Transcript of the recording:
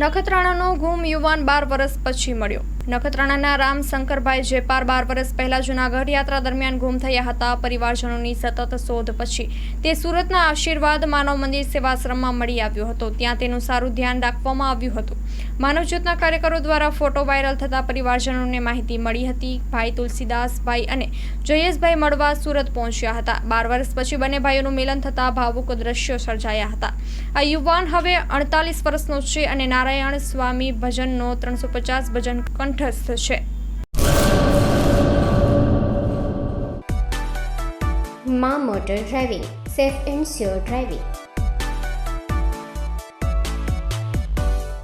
નખત્રાણાનો ગુમ યુવાન બાર વર્ષ પછી મળ્યો. નખત્રાણાના રામ શંકરભાઈ જેપાર બાર વર્ષ પહેલા જૂનાગઢ યાત્રા દરમિયાન ગુમ થયા હતા. પરિવારજનોની સતત શોધ પછી તે સુરતના આશીર્વાદ માનવ મંદિર સેવાશ્રમમાં મળી આવ્યો હતો. ત્યાં તેનું સારું ધ્યાન રાખવામાં આવ્યું હતું. માનવજ્યોતના કાર્યકરો દ્વારા ફોટો વાયરલ થતા પરિવારજનોને માહિતી મળી હતી. ભાઈ તુલસીદાસભાઈ અને જયેશભાઈ મળવા સુરત પહોંચ્યા હતા. બાર વર્ષ પછી બંને ભાઈઓનું મિલન થતા ભાવુક દ્રશ્યો સર્જાયા હતા. આ યુવાન હવે અડતાલીસ વર્ષનો છે અને નારાયણ સ્વામી ભજનનો ત્રણસો પચાસ ભજન કંઠસ્થ છે. મા motor driving, safe and sure driving.